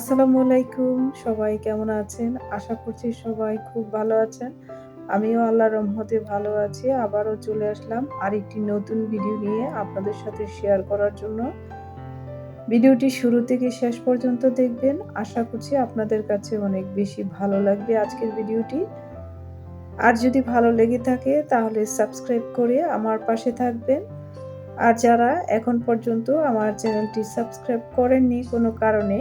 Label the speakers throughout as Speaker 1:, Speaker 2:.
Speaker 1: আসসালামু আলাইকুম। সবাই কেমন আছেন? আশা করছি সবাই খুব ভালো আছেন। আমিও আল্লাহর রহমতে ভালো আছি। আবারও চলে আসলাম আরেকটি নতুন ভিডিও নিয়ে আপনাদের সাথে শেয়ার করার জন্য। ভিডিওটি শুরু থেকে শেষ পর্যন্ত দেখবেন। আশা করছি আপনাদের কাছে অনেক বেশি ভালো লাগবে আজকের ভিডিওটি। আর যদি ভালো লেগে থাকে তাহলে সাবস্ক্রাইব করে আমার পাশে থাকবেন। আর যারা এখন পর্যন্ত আমার চ্যানেলটি সাবস্ক্রাইব করেননি কোনো কারণে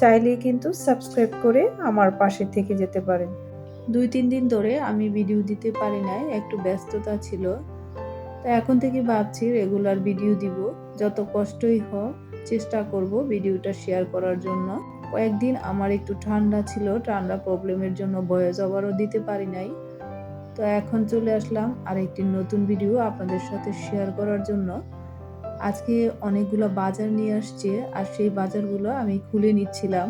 Speaker 1: চাইলে কিন্তু সাবস্ক্রাইব করে আমার পাশে থেকে যেতে পারেন। দুই তিন দিন ধরে আমি ভিডিও দিতে পারি নাই, একটু ব্যস্ততা ছিল। তা এখন থেকে ভাবছি রেগুলার ভিডিও দিব। যত কষ্টই হোক, চেষ্টা করব ভিডিওটা শেয়ার করার জন্য। কয়েকদিন আমার একটু ঠান্ডা ছিল, ঠান্ডা প্রবলেমের জন্য ভয়েস ওভারও দিতে পারি নাই। তো এখন চলে আসলাম আর একটি নতুন ভিডিও আপনাদের সাথে শেয়ার করার জন্য। আজকে অনেকগুলো বাজার নিয়ে আসছে আর সেই বাজারগুলো আমি খুলে নিচ্ছিলাম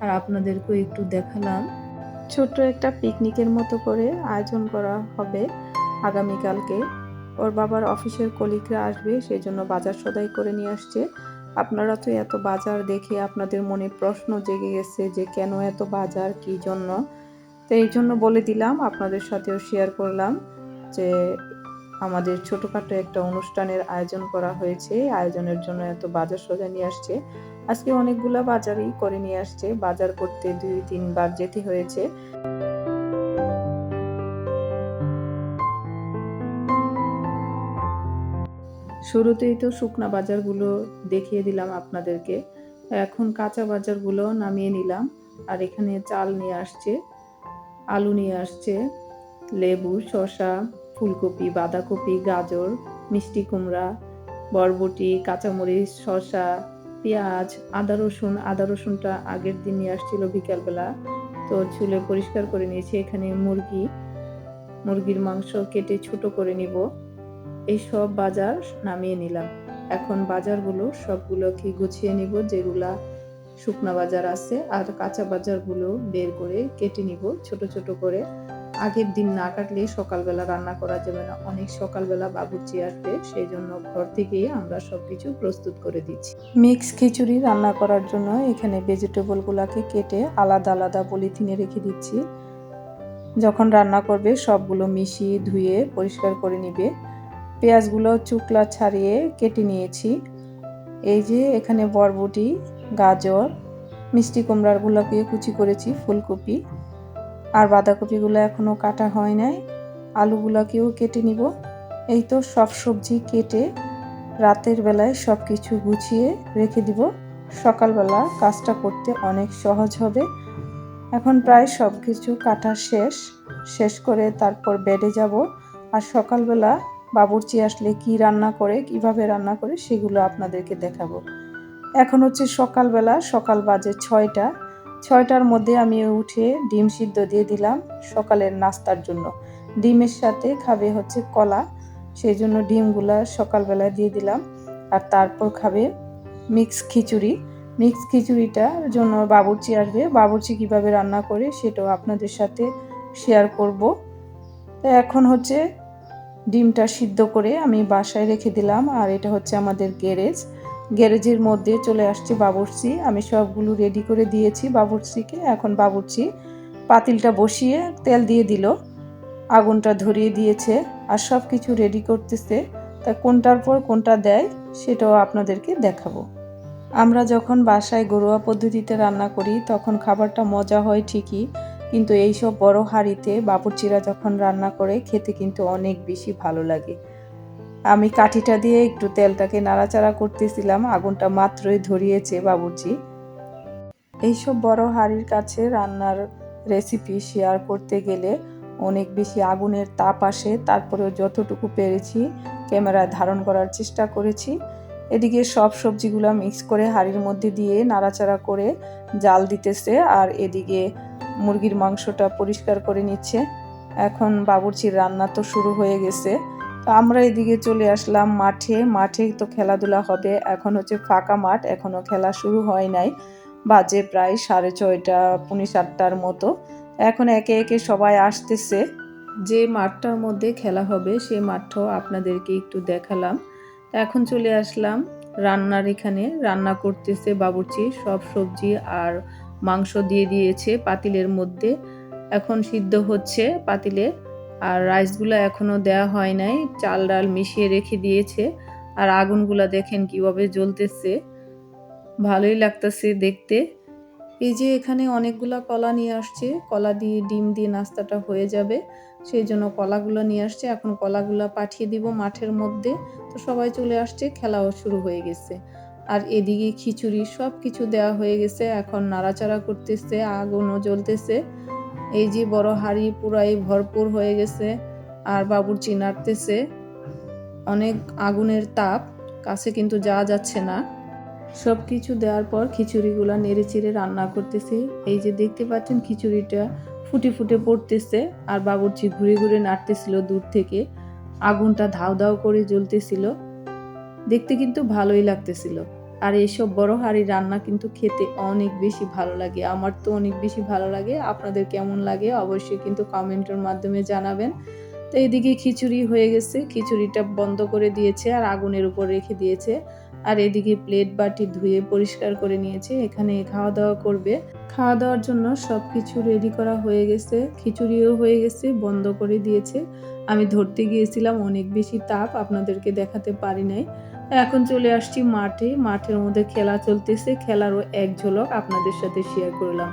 Speaker 1: আর আপনাদেরকেও একটু দেখালাম। ছোট্ট একটা পিকনিকের মতো করে আয়োজন করা হবে আগামীকালকে। ওর বাবার অফিসের কলিকরা আসবে সেই জন্য বাজার সদাই করে নিয়ে আসছে। আপনারা তো এত বাজার দেখে আপনাদের মনে প্রশ্ন জেগে গেছে যে কেন এত বাজার, কি জন্য? তো এই জন্য বলে দিলাম, আপনাদের সাথেও শেয়ার করলাম যে আমাদের ছোটোখাটো একটা অনুষ্ঠানের আয়োজন করা হয়েছে। আয়োজনের জন্য এত বাজার সোজা নিয়ে আসছে। আজকে অনেকগুলা বাজারই করে নিয়ে আসছে। বাজার করতে দুই, তিনবার যেতে হয়েছে। শুরুতেই তো শুকনা বাজারগুলো দেখিয়ে দিলাম আপনাদেরকে। এখন কাঁচা বাজারগুলো নামিয়ে নিলাম। আর এখানে চাল নিয়ে আসছে, আলু নিয়ে আসছে, লেবু, শসা ফুলকপি, বাঁধাকপি, গাজর, মিষ্টি কুমড়া, বরবটি, কাঁচামরিচ, শসা, পেঁয়াজ, আদা রসুন। আদা রসুনটা আগের দিন নিয়ে আসছিল বিকালবেলা, তো চুলে পরিষ্কার করে নিয়েছি। এখানে মুরগি, মুরগির মাংস কেটে ছোট করে নিব। এই সব বাজার নামিয়ে নিলাম। এখন বাজারগুলো সবগুলোকে গুছিয়ে নিব, যেগুলা শুকনা বাজার আছে, আর কাঁচা বাজারগুলো বের করে কেটে নিব, ছোট ছোট করে। আগের দিন না কাটলে সকালবেলা রান্না করা যাবে না। অনেক সকালবেলা বাবুর্চি আসবে, সেই জন্য ঘর থেকেই আমরা সবকিছু প্রস্তুত করে দিচ্ছি। মিক্স খিচুড়ি রান্না করার জন্য এখানে ভেজিটেবলগুলোকে কেটে আলাদা আলাদা পলিথিনে রেখে দিচ্ছি। যখন রান্না করবে, সবগুলো মিশিয়ে ধুয়ে পরিষ্কার করে নিবে। পেঁয়াজগুলো চুকলা ছাড়িয়ে কেটে নিয়েছি। এই যে এখানে বরবটি, গাজর, মিষ্টি কুমড়ারগুলোকে কুচি করেছি, ফুলকপি। আর বাঁধাকপিগুলো এখনও কাটা হয় নাই, আলুগুলোকেও কেটে নিব। এই তো সব সবজি কেটে রাতের বেলায় সব কিছু গুছিয়ে রেখে দিব। সকালবেলা কাজটা করতে অনেক সহজ হবে। এখন প্রায় সব কিছু কাটা শেষ শেষ করে তারপর বেডে যাব। আর সকালবেলা বাবুর্চি আসলে কি রান্না করে, কীভাবে রান্না করে সেগুলো আপনাদেরকে দেখাবো। এখন হচ্ছে সকালবেলা, সকাল বাজে ছয়টা। ছয়টার মধ্যে আমি উঠে ডিম সিদ্ধ দিয়ে দিলাম সকালের নাস্তার জন্য। ডিমের সাথে খাবে হচ্ছে কলা, সেই জন্য ডিমগুলা সকালবেলা দিয়ে দিলাম। আর তারপর খাবে মিক্স খিচুড়ি। মিক্স খিচুড়িটার জন্য বাবুর্চি আসবে। বাবুর্চি কীভাবে রান্না করে সেটাও আপনাদের সাথে শেয়ার করব। এখন হচ্ছে ডিমটা সিদ্ধ করে আমি বাসায় রেখে দিলাম। আর এটা হচ্ছে আমাদের গ্যারেজ। গ্যারেজের মধ্যে চলে আসছে বাবুর্চি। আমি সবগুলো রেডি করে দিয়েছি বাবুর্চিকে। এখন বাবুর্চি পাতিলটা বসিয়ে তেল দিয়ে দিল। আগুনটা ধরিয়ে দিয়েছে আর সব কিছু রেডি করতেছে। তা কোনটার পর কোনটা দেয় সেটাও আপনাদেরকে দেখাবো। আমরা যখন বাসায় ঘরোয়া পদ্ধতিতে রান্না করি, তখন খাবারটা মজা হয় ঠিকই, কিন্তু এইসব বড় হাঁড়িতে বাবুর্চিরা যখন রান্না করে, খেতে কিন্তু অনেক বেশি ভালো লাগে। আমি কাঠিটা দিয়ে একটু তেলটাকে নাড়াচাড়া করতেছিলাম, আগুনটা মাত্রই ধরিয়েছে বাবুর্চি। এইসব বড় হাঁড়ির কাছে রান্নার রেসিপি শেয়ার করতে গেলে অনেক বেশি আগুনের তাপ আসে, তারপরেও যতটুকু পেরেছি ক্যামেরায় ধারণ করার চেষ্টা করেছি। এদিকে সব সবজিগুলো মিক্স করে হাঁড়ির মধ্যে দিয়ে নাড়াচাড়া করে জাল দিতেছে আর এদিকে মুরগির মাংসটা পরিষ্কার করে নিচ্ছে। এখন বাবুর্চির রান্না তো শুরু হয়ে গেছে। তো আমরা এদিকে চলে আসলাম মাঠে। মাঠে তো খেলাধুলা হবে, এখন হচ্ছে ফাঁকা মাঠ এখনও খেলা শুরু হয় নাই। বাজে প্রায় সাড়ে ছয়টা, পৌনে সাতটার মতো। এখন একে একে সবাই আসতেছে। যে মাঠটার মধ্যে খেলা হবে সেই মাঠটাও আপনাদেরকে একটু দেখালাম। এখন চলে আসলাম রান্নার এখানে। রান্না করতেছে বাবুর্চি, সব সবজি আর মাংস দিয়ে দিয়েছে পাতিলের মধ্যে। এখন সিদ্ধ হচ্ছে পাতিলে। আর রাইসগুলো এখনও দেয়া হয় নাই। চাল ডাল মিশিয়ে রেখে দিয়েছে। আর আগুনগুলা দেখেন কীভাবে জ্বলতেছে। ভালোই লাগতেছে দেখতে। এই যে এখানে অনেকগুলা কলা নিয়ে আসছে। কলা দিয়ে ডিম দিয়ে নাস্তাটা হয়ে যাবে। সেই জন্য কলাগুলো নিয়ে আসছে। এখন কলাগুলো পাঠিয়ে দিব মাঠের মধ্যে। তো সবাই চলে আসছে, খেলাও শুরু হয়ে গেছে। আর এদিকে খিচুড়ি সব কিছু দেওয়া হয়ে গেছে। এখন নাড়াচাড়া করতেছে, আগুনও জ্বলতেছে। এই যে বড় হাড়ি পুরাই ভরপুর হয়ে গেছে, আর বাবুর্চি নাড়তেছে অনেক আগুনের তাপ, কাছে কিন্তু যাওয়া যাচ্ছে না। সব কিছু দেওয়ার পর খিচুড়িগুলা নেড়ে চেড়ে রান্না করতেছি। এই যে দেখতে পাচ্ছেন খিচুড়িটা ফুটে ফুটে পড়তেছে, আর বাবুর্চি ঘুরে ঘুরে নাড়তেছিল দূর থেকে, আগুনটা ধাও ধাও করে জ্বলতেছিল। দেখতে কিন্তু ভালোই লাগতেছিল। আর এইসব বড় হাড়ি রান্না কিন্তু খেতে অনেক বেশি ভালো লাগে। আমার তো অনেক বেশি ভালো লাগে। আপনাদের কেমন লাগে অবশ্যই কিন্তু কমেন্টের মাধ্যমে জানাবেন। তো এদিকে খিচুড়ি হয়ে গেছে। খিচুড়িটা বন্ধ করে দিয়েছে আর আগুনের উপর রেখে দিয়েছে। আর এদিকে প্লেট বাটি ধুয়ে পরিষ্কার করে নিয়েছে। এখানে খাওয়া দাওয়া করবে। খাওয়া দাওয়ার জন্য সব কিছু রেডি করা হয়ে গেছে। খিচুড়িও হয়ে গেছে, বন্ধ করে দিয়েছে। আমি ধরতে গিয়েছিলাম অনেক বেশি তাপ। আপনাদেরকে দেখাতে পারি নাই। এখন চলে আসছি মাঠে। মাঠের মধ্যে খেলা চলতেছে। খেলারও এক ঝলক আপনাদের সাথে শেয়ার করলাম।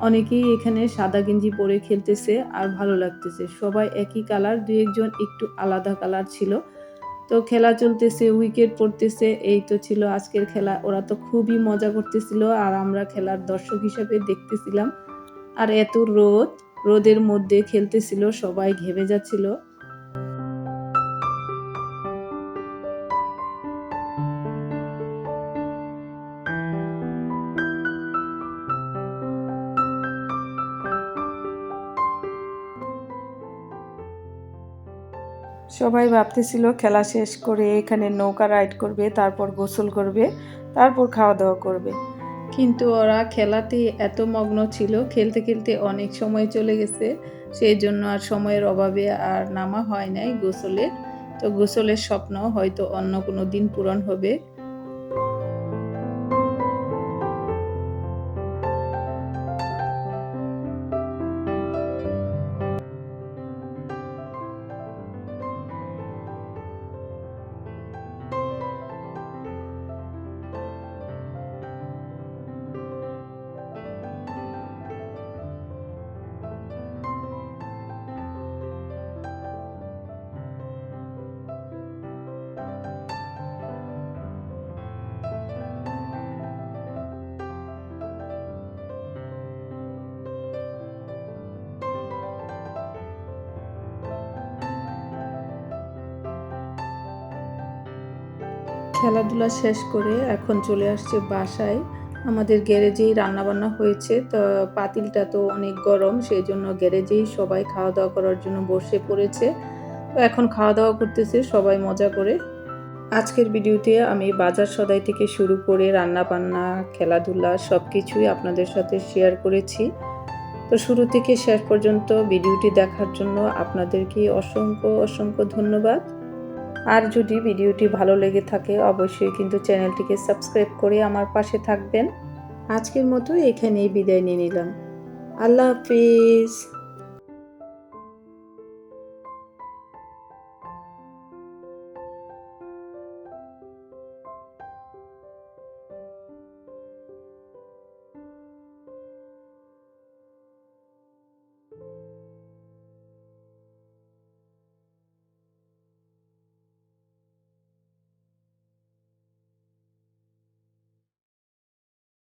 Speaker 1: অনেকেই এখানে সাদা গেঞ্জি পরে খেলতেছে আর ভালো লাগতেছে। সবাই একই কালার দু একজন একটু আলাদা কালার ছিল। তো খেলা চলতেছে উইকেট পড়তেছে, এই তো ছিল আজকের খেলা। ওরা তো খুবই মজা করতেছিল আর আমরা খেলার দর্শক হিসাবে দেখতেছিলাম। আর এত রোদ, রোদের মধ্যে খেলতেছিল, সবাই ঘেমে যাচ্ছিল। সবাই ভাবতেছিল খেলা শেষ করে এখানে নৌকা রাইড করবে, তারপর গোসল করবে, তারপর খাওয়া দাওয়া করবে। কিন্তু ওরা খেলাতে এত মগ্ন ছিল, খেলতে খেলতে অনেক সময় চলে গেছে, সেই জন্য আর সময়ের অভাবে আর নামা হয় নাই গোসলের। তো গোসলের স্বপ্ন হয়তো অন্য কোনো দিন পূরণ হবে। খেলাধুলা শেষ করে এখন চলে আসছে বাসায়। আমাদের গ্যারেজেই রান্নাবান্না হয়েছে। তো পাতিলটা তো অনেক গরম সেই জন্য গ্যারেজেই সবাই খাওয়া দাওয়া করার জন্য বসে পড়েছে। তো এখন খাওয়া দাওয়া করতেছে সবাই মজা করে। আজকের ভিডিওতে আমি বাজার সদাই থেকে শুরু করে রান্না বান্না খেলাধুলা সব কিছুই আপনাদের সাথে শেয়ার করেছি। তো শুরু থেকে শেষ পর্যন্ত ভিডিওটি দেখার জন্য আপনাদেরকে অসংখ্য অসংখ্য ধন্যবাদ। আর যদি ভিডিওটি ভালো লেগে থাকে, অবশ্যই কিন্তু চ্যানেলটিকে সাবস্ক্রাইব করে আমার পাশে থাকবেন। আজকের মতো এখানেই বিদায় নিয়ে নিলাম। আল্লাহ হাফিজ।